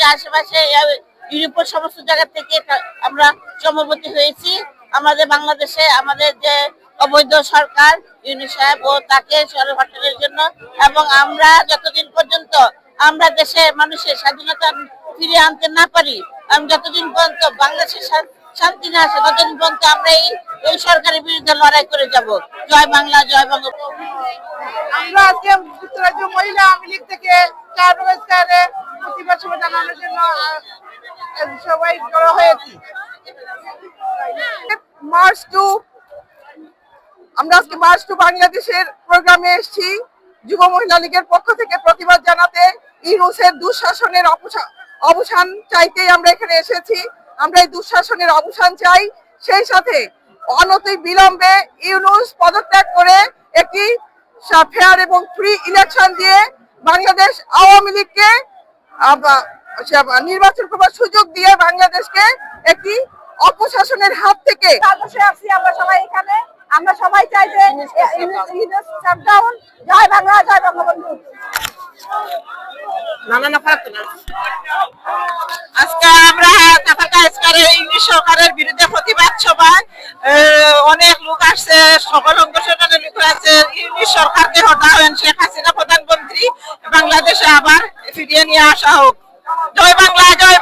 যে আশেপাশে ইউরোপের সমস্ত জায়গা থেকে আমরা সমবর্তী হয়েছি। আমাদের বাংলাদেশে আমাদের যে অবৈধ সরকার ইউনিসেফ ও তাকে সরকারের জন্য, এবং আমরা যতদিন পর্যন্ত আমরা দেশে মানুষের স্বাধীনতা ফিরিয়ে আনতে না পারি, আমি যতদিন পর্যন্ত বাংলাদেশের শান্তি না আসে, ততদিন পর্যন্ত আমরা এই এই সরকারের বিরুদ্ধে লড়াই করে যাব। জয় বাংলা, জয় বঙ্গবন্ধু আমরা আজকে যুক্তরাজ্য মহিলা আওয়ামী লীগ থেকে চার স্কয়ারে জানানোর জন্য সবাই জড়ো হয়েছি। মার্চ টু আমরা আজকে মার্চ টু বাংলাদেশের প্রোগ্রামে এসেছি। যুব মহিলা লীগের পক্ষ থেকে প্রতিবাদ জানাতে ইউনুসের দুঃশাসনের অবসান চাইতেই আমরা এখানে এসেছি। আমরা এই দুঃশাসনের অবসান চাই। সেই সাথে অনতি বিলম্বে ইউনুস পদত্যাগ করে একটি ফেয়ার এবং ফ্রি ইলেকশন দিয়ে বাংলাদেশ আওয়ামী লীগকে নির্বাচন করবার সুযোগ দিয়ে বাংলাদেশকে একটি অপশাসনের হাত থেকে বসে আছি আমরা সবাই এখানে। আমরা সবাই চাই যে শাটডাউন। জয় বাংলা জয় বঙ্গবন্ধু। আজকে আমরা ইংলিশ সরকারের বিরুদ্ধে প্রতিবাদ সভায় অনেক লোক আসছে সকল অঙ্গ সংগঠনের লোক আছে ইংলিশ সরকারকে শেখ হাসিনা প্রধানমন্ত্রী। বাংলাদেশে আবার ফিরিয়ে নিয়ে আসা হোক জয় বাংলা জয়।